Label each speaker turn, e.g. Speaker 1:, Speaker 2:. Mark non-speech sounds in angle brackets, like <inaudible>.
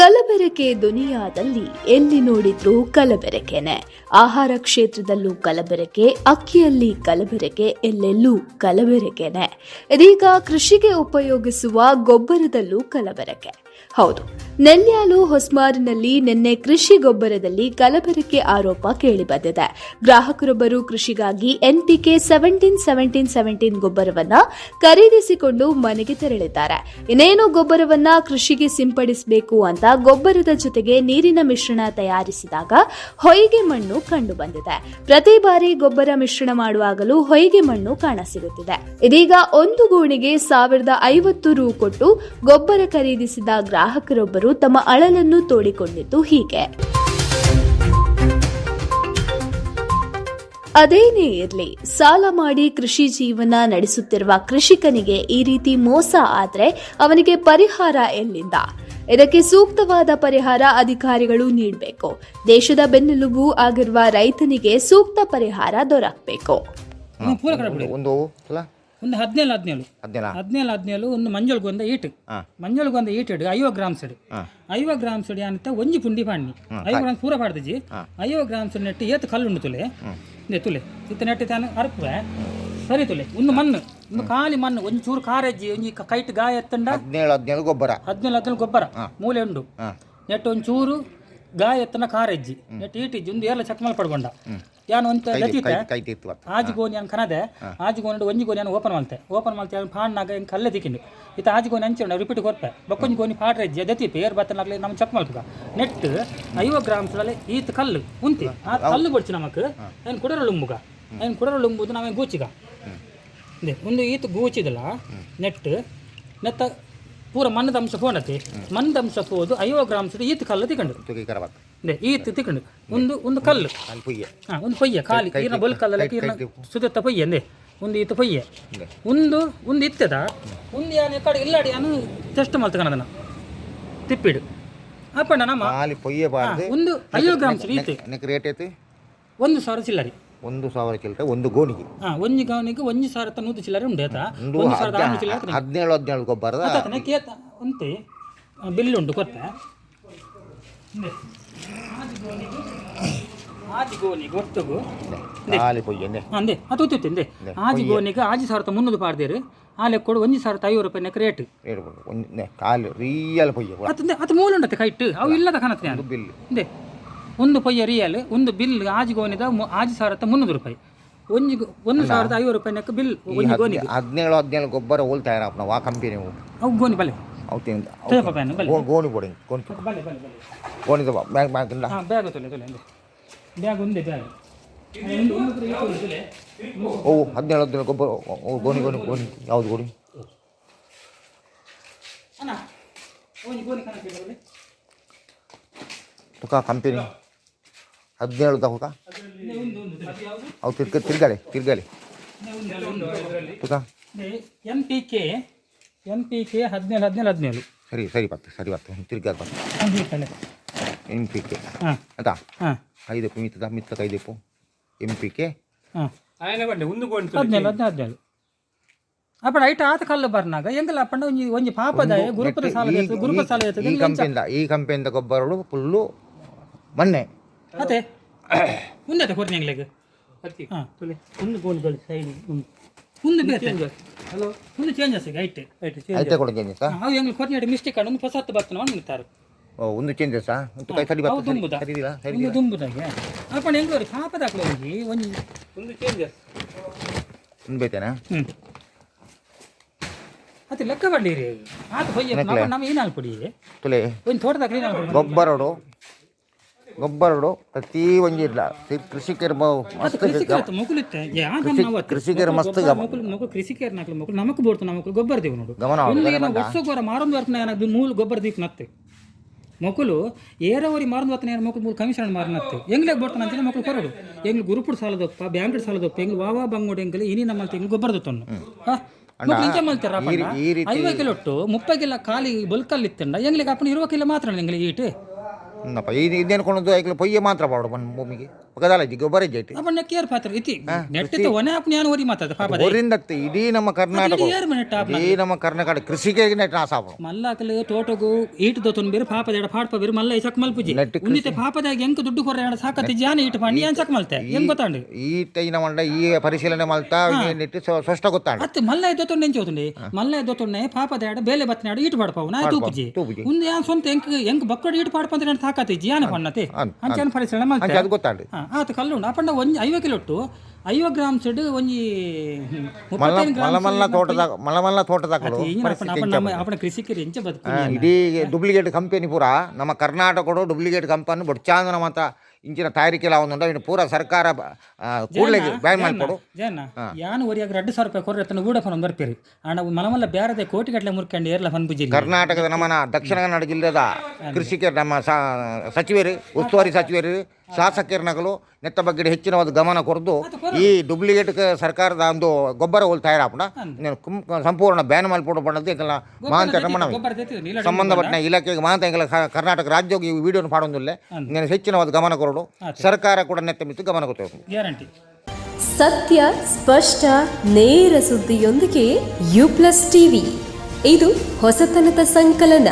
Speaker 1: ಕಲಬೆರಕೆ ದುನಿಯಾದಲ್ಲಿ ಎಲ್ಲಿ ನೋಡಿದ್ರೂ ಕಲಬೆರಕೆನೆ. ಆಹಾರ ಕ್ಷೇತ್ರದಲ್ಲೂ ಕಲಬೆರಕೆ, ಅಕ್ಕಿಯಲ್ಲಿ ಕಲಬೆರಕೆ, ಎಲ್ಲೆಲ್ಲೂ ಕಲಬೆರಕೆನೆ. ಇದೀಗ ಕೃಷಿಗೆ ಉಪಯೋಗಿಸುವ ಗೊಬ್ಬರದಲ್ಲೂ ಕಲಬೆರಕೆ. ಹೌದು. ನೆಲ್ಯಾಲು ಹೊಸ್ಮಾರಿನಲ್ಲಿ ನಿನ್ನೆ ಕೃಷಿ ಗೊಬ್ಬರದಲ್ಲಿ ಕಲಬೆರಕೆ ಆರೋಪ ಕೇಳಿಬಂದಿದೆ. ಗ್ರಾಹಕರೊಬ್ಬರು ಕೃಷಿಗಾಗಿ ಎನ್ಪಿಕೆ ಸೆವೆಂಟೀನ್ ಸೆವೆಂಟೀನ್ ಸೆವೆಂಟೀನ್ ಗೊಬ್ಬರವನ್ನ ಖರೀದಿಸಿಕೊಂಡು ಮನೆಗೆ ತೆರಳಿದ್ದಾರೆ. ಇನ್ನೇನು ಗೊಬ್ಬರವನ್ನ ಕೃಷಿಗೆ ಸಿಂಪಡಿಸಬೇಕು ಅಂತ ಗೊಬ್ಬರದ ಜೊತೆಗೆ ನೀರಿನ ಮಿಶ್ರಣ ತಯಾರಿಸಿದಾಗ ಹೊಯ್ಗೆ ಮಣ್ಣು ಕಂಡು ಬಂದಿದೆ ಪ್ರತಿ ಬಾರಿ ಗೊಬ್ಬರ ಮಿಶ್ರಣ ಮಾಡುವಾಗಲೂ ಹೊಯ್ಗೆ ಮಣ್ಣು ಕಾಣಸಿಗುತ್ತಿದೆ. ಇದೀಗ ಒಂದು ಗೋಣಿಗೆ ಸಾವಿರದ ಐವತ್ತು ರು ಕೊಟ್ಟು ಗೊಬ್ಬರ ಖರೀದಿಸಿದ ಗ್ರಾಹಕರೊಬ್ಬರು ತಮ್ಮ ಅಳಲನ್ನು ತೋಡಿಕೊಂಡಿದ್ದು ಹೀಗೆ. ಅದೇನೇ ಇರಲಿ, ಸಾಲ ಮಾಡಿ ಕೃಷಿ ಜೀವನ ನಡೆಸುತ್ತಿರುವ ಕೃಷಿಕನಿಗೆ ಈ ರೀತಿ ಮೋಸ ಆದರೆ ಅವನಿಗೆ ಪರಿಹಾರ ಎಲ್ಲಿಂದ? ಇದಕ್ಕೆ ಸೂಕ್ತವಾದ ಪರಿಹಾರ ಅಧಿಕಾರಿಗಳು ನೀಡಬೇಕು. ದೇಶದ ಬೆನ್ನೆಲುಬು ಆಗಿರುವ ರೈತನಿಗೆ ಸೂಕ್ತ ಪರಿಹಾರ ದೊರಕಬೇಕು.
Speaker 2: ಒಂದು
Speaker 3: ಹದಿನೇಳು ಹದಿನೇಳು.
Speaker 2: ಹದಿನೇಳ?
Speaker 3: ಹದಿನೇಳು ಹದಿನೇಳು ಒಂದು ಮಂಜೊಳಗೊಂದ ಈಟ್. ಮಂಜೊಳಗೊಂದ ಈಟ್ ಇಡು ಐವ ಗ್ರಾಮ್ ಸಡಿ.
Speaker 2: ಹಾಂ.
Speaker 3: ಐವ ಗ್ರಾಮ್ ಸಡಿ ಅಂತ ಒಂಜಿ ಪುಂಡಿ ಪಾಣಿ ಐವ ಗ್ರಾಮ್ ಪೂರ ಪಾಡ್ದಿಜಿ ಐವ ಸಡಿ ನೆಟ್ಟು ಏತ್ ಕಲ್ಲುಂಡು ತುಲೆ. ತುಲೆ. ಇತ್ತ ನೆಟ್ಟಿ ತಾನು ಅರ್ಪುವೆ. ಸರಿ ತುಲೆ. ಒಂದು ಮಣ್ಣು. ಒಂದು ಖಾಲಿ ಮಣ್ಣು. ಒಂಚೂರು ಚೂರು ಕಾರಜ್ಜಿ ಒಂಜಿ ಕೈಟ್ ಗಾಯ ಎತ್ತಂಡ.
Speaker 2: ಹದಿನೇಳು ಹದಿನೇಳು ಗೊಬ್ಬರ.
Speaker 3: ಹದಿನೇಳು ಹದಿನೇಳು ಗೊಬ್ಬರ. ಮೂಲೆ ಉಂಡು. ನೆಟ್ಟು ಒಂದು ಚೂರು ಗಾಯ ಎತ್ತನ ಕಾರಜ್ಜಿ ಟಿಟಿ ಈಟಿಜ್ಜಿ ಒಂದು ಏರ್ಲ ಚಕ್ಮಲ್ ಪಡ್ಕೊಂಡ. ಯಾನು ಅಂತ ಲತೀತೆ
Speaker 2: ಕೈ ತಿತ್ತು ಮತ್ತೆ
Speaker 3: ಆಜಿ ಗೋನಿ ಅನ್ ಕನದೆ ಆಜಿ ಗೋನಿ ಒಂಜಿ ಗೋನಿ ಅನ್ನು ಓಪನ್ ಮಲ್ತೆ. ಓಪನ್ ಮಲ್ತೆ ಅವ್ನು ಪಾಡ್ನಾಗ ಹಿಂಗೆ ಕಲ್ಲೆ ತಿಕ್ಕಿಂಡು. ಇತ ಆಜಿ ಗೋನಿ ಹಂಚಿಂಡು ರಿಪೀಟ್ ಕೊರ್ಪೆ. ಬಕ್ಕೊಂಜಿ ಗೋನಿ ಪಾಡ್ರೆ ಜದತಿಪೆ ಏರ್ ಬತ್ತನಾಗ್ಲಿ ನಮ್ಮ ಚೆಕ್ ಮಲ್ತದ ನೆಟ್ ಐವ ಗ್ರಾಮ್ಸ್ಗಳಲ್ಲಿ ಈತ ಕಲ್ಲು ಉಂತಿ. ಆ ಕಲ್ಲು ಬಡ್ಚಿ ನಮಕ್. ಏನು ಕುಡರ ಲುಂಬುಗ. ಏನು ಕುಡರ ಲುಂಬುದು ನಾವೇನು ಗೂಚಿಗ? ಇದೆ ಒಂದು ಈತ ಗೂಚಿದಲ್ಲ ನೆಟ್ ನೆತ್ತ ಪೂರ ಮಣ್ಣದ ಅಂಶ ಫೋನತಿ ಮಣ್ಣದ ಅಂಶ ಹೋದು ಗ್ರಾಮ್ ಗ್ರಾಮ್ಸ್ ಈತ ಕಲ್ಲು ತಿಕೊಂಡು
Speaker 2: ತುಗಿ ಕರಬಾತ
Speaker 3: ಈತ ತಿಕೊಂಡು ಒಂದು ಒಂದು ಕಲ್ಲು.
Speaker 2: ಅಲ್ಲಿ ಪುಯ್ಯ.
Speaker 3: ಹಾ, ಒಂದು ಪೊಯ್ಯ ಖಾಲಿ ಈರ್ನ ಬಲ್ಕಲ್ಲ ಈರ್ನ ಸುದತ್ತ ಪೊಯ್ಯ ಅಂದೆ. ಒಂದು ಈತ ಪೊಯ್ಯ. ಒಂದು ಒಂದು ಇತ್ತದ. ಒಂದು ಯಾನೆ ಕಡೆ ಇಲ್ಲಾಡಿ ಯಾನು ಟೆಸ್ಟ್ ಮಲ್ತಕನದನ ತಿಪ್ಪಿಡು. ಅಪ್ಪಣ್ಣ ನಮ್ಮ
Speaker 2: ಖಾಲಿ ಪೊಯ್ಯ ಬಾರ್ದು.
Speaker 3: ಒಂದು ಐವತ್ತು ಗ್ರಾಮ್ಸ್ ಈತೆ.
Speaker 2: ಈತ ರೇಟ್ ಐತಿ?
Speaker 3: ಒಂದು ಸಾವಿರ ಚಿಲ್ಲರಿ.
Speaker 2: ಒಂದು ಸಾವಿರ ಚಿಲ್ಲರೆ ಒಂದು ಗೋಣಿಗೆ.
Speaker 3: ಹಾ ಒಂಜಿ ಗವನಿಗೆ ಒಂಜಿ ಸಾವಿರದ ನೂರು ಚಿಲ್ಲರೆ ಉಂಟು ಆಯ್ತಾ?
Speaker 2: ಒಂದು
Speaker 3: ಒಂದು ಸಾವಿರದ ಆರುನೂರು ಚಿಲ್ಲರೆ ಆಯ್ತು
Speaker 2: ಹದಿನೇಳು ಹದಿನೇಳು ಗೊಬ್ಬರದ
Speaker 3: ಕೇತ ಉಂಟೆ. ಬಿಲ್ ಉಂಟು ಕೊತ್ತೆ ಆಜಿ ಗೋನಿಗೆ
Speaker 2: ಖಾಲಿ
Speaker 3: ಅಂದೆ ಅದು ಆಜಿ ಗೋನಿಗೆ ಆಜಿ ಸಾವಿರದ ಮುನ್ನೂರು ಪಾಡ್ದೇರು. ಆ ಲೆಕ್ಕ ಕೊಡು ಒಂಜಿ ಸಾವಿರದ ಐವತ್ತು ರೂಪಾಯಿ ನೆಕ್ ರೇಟ್.
Speaker 2: ಒಂದು ಖಾಲಿ ರಿಯಲ್ ಪೊಯ್ಯ.
Speaker 3: ಅದು ಮೂಲ ಉಂಡತ್ತೆ ಕೈಟ್. ಅವು ಇಲ್ಲದ ಕಾಣತ್ತೆ ನಾನು.
Speaker 2: ಬಿಲ್.
Speaker 3: ಅಂದೆ ಒಂದು ಪೊಯ್ಯ ರಿಯಲ್ ಒಂದು ಬಿಲ್ ಆಜಿ ಗೋನಿದ ಆಜಿ ಸಾವಿರದ ಮುನ್ನೂರು ರೂಪಾಯಿ. ಒಂಜಿ ಒಂದು ಸಾವಿರದ ಐವತ್ತು ರೂಪಾಯಿ ನೆಕ್ ಬಿಲ್ ಒಂಜಿ ಗೋನಿ
Speaker 2: ಹದಿನೇಳು ಹದಿನೇಳು ಗೊಬ್ಬರ ಹೋಲ್ ಇರಪ್ಪ ನಾವು. ಆ ಕಂಪೆನಿ
Speaker 3: ಅವು ಗೋನಿ ಬಲೆ ಪ್ಯಾನ್ ಕೊಡಿ.
Speaker 2: ಗೋಣಿ ಗೋಣಿ ಬ್ಯಾಂಕ್ ಇಲ್ಲ
Speaker 3: ಬ್ಯಾಗ್ ತೊಲೆ ತೊಲೆ ಬ್ಯಾಗ್ ಒಂದೇ ಬ್ಯಾಗ್.
Speaker 2: ಓ ಹದಿನೇಳು ಹದಿನೇಳು ಗೊಬ್ಬರ. ಗೋಣಿ ಗೋನಿ ಗೋಣಿ. ಯಾವ್ದು ಗೋಣಿ? ತುಕ ಕಂಪನಿ. ಹದಿನೇಳು ತಗೋಕ ಅವು ತಿರ್ಗ ತಿರ್ಗಾಳಿ ತಿರ್ಗಾಳಿ ತುಕ
Speaker 3: N P K M P K ಹದಿನೇಳು ಹದಿನೇಳು ಹದಿನೇಳು.
Speaker 2: ಸರಿ ಸರಿ ಬರ್ತ ಸರಿ ಬತ್ತು ತಿರ್ಗಾದ ಬತ್ತು ಎಂ ಪಿ ಕೆ ಆಯ್ತಾ? ಐದಪ್ಪು ಮಿತ್ತದ ಮಿತ್ತದ ಐದಪ್ಪು ಎಂ ಪಿ ಕೆ
Speaker 3: ಹದಿನೇಳು ಹದಿನೇಳು ಹದಿನೇಳು. ಅಪ್ಪಣ ಐಟ ಆತ ಕಲ್ಲು ಬರ್ನಾಗ. ಎಂಗಲ್ಲ ಅಪ್ಪಣ್ಣ ಒಂಜಿ ಒಂಜಿ ಪಾಪದ ಗುರುಪದ ಸಾಲ ಗುರುಪದ ಸಾಲ
Speaker 2: ಈ ಕಂಪೆಯಿಂದ ಈ ಕಂಪೆಯಿಂದ ಗೊಬ್ಬರಗಳು ಫುಲ್ಲು ಮೊನ್ನೆ.
Speaker 3: ಮತ್ತೆ? <coughs> ಮುಂದೆ ಕೊಡ್ತೀನಿ ಅಂಗ್ಲಿಗೆ ಅದಕ್ಕೆ ಹಾಂ. ಒಂದು ಗೋಲ್ ಗೋಲ್ ಸೈಡ್ ಮುಂದೆ ಬೇರೆ ಹಲೋ ಮುಂದೆ ಚೇಂಜಸ್ ಈಗ
Speaker 2: ಐತೆ ಐತೆ
Speaker 3: ಐತೆ ಹೆಂಗ್ ಅಡಿ ಮಿಸ್ಟೇಕ್ ಒಂದು ಹೊಸತ್ತು ಬರ್ತನ ಅವ್ನು ನಿಂತಾರು
Speaker 2: ಓ ಒಂದು ಚೇಂಜಸ್ ಒಂದು ಕೈ ಸರಿ ಬರ್ತಾ
Speaker 3: ದುಂಬುದ
Speaker 2: ಸರಿದಿಲ್ಲ
Speaker 3: ಸರಿದಿಲ್ಲ ಅಪ್ಪಣ ಹೆಂಗ್ ಬರು ಪಾಪದ ಹಾಕ್ಲೋ ಒಂದು
Speaker 4: ಒಂದು ಚೇಂಜಸ್
Speaker 2: ಒಂದು ಬೇತೇನಾ
Speaker 3: ಹ್ಞೂ ಲೆಕ್ಕ ಬಡ್ಲಿ ರೀ ಆತ ಹೋಗಿ ನಮ್ಮ ಒಂದು ತೋಟದಾಗ ಗೊಬ್ಬರ
Speaker 2: ಗೊಬ್ಬರಡು ಪ್ರತಿ ಒಂದು ಇಲ್ಲ. ಕೃಷಿಕರ
Speaker 3: ಅದು
Speaker 2: ಮಸ್ತ್
Speaker 3: ಕೃಷಿಕರ
Speaker 2: ಮಸ್ತ್
Speaker 3: ಕೃಷಿಕರ ನಮಕ್ ಬೋಡ್ತು ನಮಕ್ ಗೊಬ್ಬರ ದೇವು ನೋಡು.
Speaker 2: ಗಮನ
Speaker 3: ಒಂದು ಏನೋ ವರ್ಷಕ್ಕೆ ವರ ಮಾರೊಂದು ವರ್ತನ ಏನಾದ್ರು ಮೂಲ ಗೊಬ್ಬರ ದೀಪ್ ನತ್ತೆ. ಮಕ್ಕಳು ಏರವರಿ ಮಾರೊಂದು ವರ್ತನ ಏನು ಮಕ್ಕಳು ಮೂಲ ಕಮಿಷನ್ ಮಾರ ನತ್ತೆ. ಎಂಗ್ಲೆ ಬೋಡ್ತಾನ ಅಂತೇಳಿ ಮಕ್ಕಳು ಕೊರಡು. ಹೆಂಗ್ ಗುರುಪುಡ್ ಸಾಲದಪ್ಪ ಬ್ಯಾಂಕ್ಡ್ ಸಾಲದಪ್ಪ ಹೆಂಗ್ ವಾವಾ ಬಂಗೋಡು ಹೆಂಗಲಿ ಇನಿ ನಮ್ಮ ಎಂಗ್ಲು ಗೊಬ್ಬರ ದತ್ತನ್ನು ಐವತ್ತು ಕಿಲೋ ಮುಪ್ಪೈ ಕಿಲೋ ಖಾಲಿ ಬಲ್ಕಲ್ಲಿ ಇತ್ತಂಡ ಹೆಂಗ್ಲಿಕ್ಕೆ ಅಪ್ಪನ ಇರುವ ಕಿಲೋ ಮಾತ್ರ ಹೆಂಗ್ಲಿ ಈಟ್?
Speaker 2: ನಪ್ಪ ಇದು ಇದೇನು ಕೊಂಡು ಐಕ್ಲು ಪೊಯ್ಯ ಮಾತ್ರ ಬಾಡು ಬಂದು ಭೂಮಿಗೆ. ಇಜ್ಜಿ ಗೊಬ್ಬರ ಇಜ್ಜೈತಿ
Speaker 3: ಅಪ್ಪಣ್ಣ ಕೇರ್ ಪಾತ್ರ ಇತಿ. ನೆಟ್ಟಿತ್ತು ಒನೆ ಅಪ್ಪ ನಾನು ಓರಿ ಮಾತಾದ ಪಾಪ
Speaker 2: ಇಡೀ ನಮ್ಮ ಕರ್ನಾಟಕ
Speaker 3: ನೆಟ್ಟ
Speaker 2: ಇಡೀ ನಮ್ಮ ಕರ್ನಾಟಕ ಕೃಷಿಗೆ ನೆಟ್ ನಾಸಾಪ
Speaker 3: ಮಲ್ಲಾಕಲು ತೋಟಗು ಈಟ್ ದೊತ್ತನ್ ಬೇರೆ ಪಾಪದ ಎಡ ಪಾಡ್ಪ ಬೇರೆ ಮಲ್ಲ ಚಕ್ ಮಲ್ಪುಜಿ. ಉನ್ನಿತೆ ಪಾಪದಾಗ ಎಂಕ್ ದುಡ್ಡು ಕೊರ ಎಡ ಸಾಕತ್ತಿ ಜಾನ ಈಟ್ ಮಾಡಿ ಏನ್ ಚಕ್ ಮಲ್ತೆ? ಹೆಂಗ್ ಗೊತ್ತಾಂಡು?
Speaker 2: ಈ ತೈನ ಮಂಡ ಈ ಪರಿಶೀಲನೆ ಮಲ್ತಾ ನೆಟ್ಟು ಸ್ಪಷ್ಟ ಗೊತ್ತಾಂಡು.
Speaker 3: ಅತ್ತೆ ಮಲ್ಲ ಎದ್ದೊತ್ತೊಂಡು ನೆಂಚೋತುಂಡಿ ಮಲ್ಲ ಎದ್ದೊತ್ತೊಂಡೆ ಪಾಪದ ಎಡ ಬೇಲೆ ಬತ್ತನಾಡು ಈಟ್ ಪಾಡ್ಪಾವು ನಾ ತೂಪುಜಿ. ಉಂದು ಯಾನ್ ಸ್ವಂತ ಎಂಕ್ ಎಂಕ್ ಬಕ್ಕಡ ಈಟ್ ಪಾಡ್ಪ ಅಂತ ಸಾಕತ್ತಿ ಜಿಯಾನ ಪಣ್ಣತೆ ಅಂಚಾನ ಪರಿಶೀಲನೆ ಮಾಡ್ತೆ
Speaker 2: ಅದು ಗೊತ್ತಾಂಡು.
Speaker 3: ಹಾ ಕಲ್ಲು ಕಲ್ಲುಂಡು ಅಪ್ಪಂಡ ಒಂಜಿ ಐವ ಕಿಲೊಟ್ಟು ಐವ ಗ್ರಾಮ್ ಸೆಡ್ ಒಂಜಿ
Speaker 2: ಮಲ್ಲ
Speaker 3: ಮುಪ್ಪತ್ತೈದು ಗ್ರಾಮ್
Speaker 2: ಮಲಮಲ್ಲ ತೋಟದಾಗ
Speaker 3: ನಮ್ಮ ಅಪ್ಪನ ಕೃಷಿಕರು ಎಂಚ ಬದುಕು
Speaker 2: ಇಡೀ ಡೂಪ್ಲಿಕೇಟ್ ಕಂಪನಿ ಪೂರ. ನಮ್ಮ ಕರ್ನಾಟಕಡು ಡೂಪ್ಲಿಕೇಟ್ ಕಂಪನಿ ಬಡ್ಚಾಂದನ ಮಾತ ಇಂಚಿನ ತಯಾರಿಕೆಲ ಅವನುಂಡ ಇನ್ನು ಪೂರ ಸರ್ಕಾರ ಕೂಡಲೇ ಬ್ಯಾನ್ ಮಾಡಿಕೊಡು.
Speaker 3: ಜನ ಯಾನು ಒರಿಯಾಗ ಎರಡು ಸಾವಿರ ರೂಪಾಯಿ ಕೊಡ್ರೆ ತನ್ನ ಗೂಡ ಫೋನ್ ಬರ್ತೀರಿ. ಅಣ್ಣ ಮಲಮಲ್ಲ ಬ್ಯಾರದೆ ಕೋಟಿ ಗಟ್ಟಲೆ ಮುರ್ಕೊಂಡು ಏರ್ಲ ಫನ್ ಬುಜಿ
Speaker 2: ಕರ್ನಾಟಕದ ನಮ್ಮನ ದಕ್ಷಿಣ ಕನ್ನಡ ಜಿಲ್ಲೆದ ಕೃಷಿಕರು ನಮ್ಮ ಸಚಿವರು ಉಸ್ತುವಾರಿ ಸಚಿವರು ಶಾಸಕರನಗಳು ನೆತ್ತ ಬಗ್ಗೆ ಹೆಚ್ಚಿನ ಒಂದು ಗಮನ ಕೊರದು ಈ ಡುಪ್ಲಿಕೇಟ್ ಸರ್ಕಾರದ ಒಂದು ಗೊಬ್ಬರ ಹೋಲ್ ತಯಾರಾಪಣ ಸಂಪೂರ್ಣ ಬ್ಯಾನ್ ಮಾಡಿ ಪಣ್ಣದು ಈಗೆಲ್ಲ ಮಾಂತ
Speaker 3: ರಮಣ
Speaker 2: ಸಂಬಂಧಪಟ್ಟ ಇಲಾಖೆಗೆ ಮಾಂತ ಕರ್ನಾಟಕ ರಾಜ್ಯ ಈ ವಿಡಿಯೋನ ಮಾಡೋದಿಲ್ಲ ನೀನು ಹೆಚ್ಚಿನ ಒಂದು ಗಮನ ಕೊರಡು. ಸರ್ಕಾರ ಕೂಡ ನೆತ್ತ ಮಿತ್ತು ಗಮನ ಕೊಟ್ಟು
Speaker 3: ಗ್ಯಾರಂಟಿ.
Speaker 5: ಸತ್ಯ ಸ್ಪಷ್ಟ ನೇರ ಸುದ್ದಿಯೊಂದಿಗೆ ಯು ಪ್ಲಸ್ ಟಿವಿ. ಇದು ಹೊಸತನದ ಸಂಕಲನ.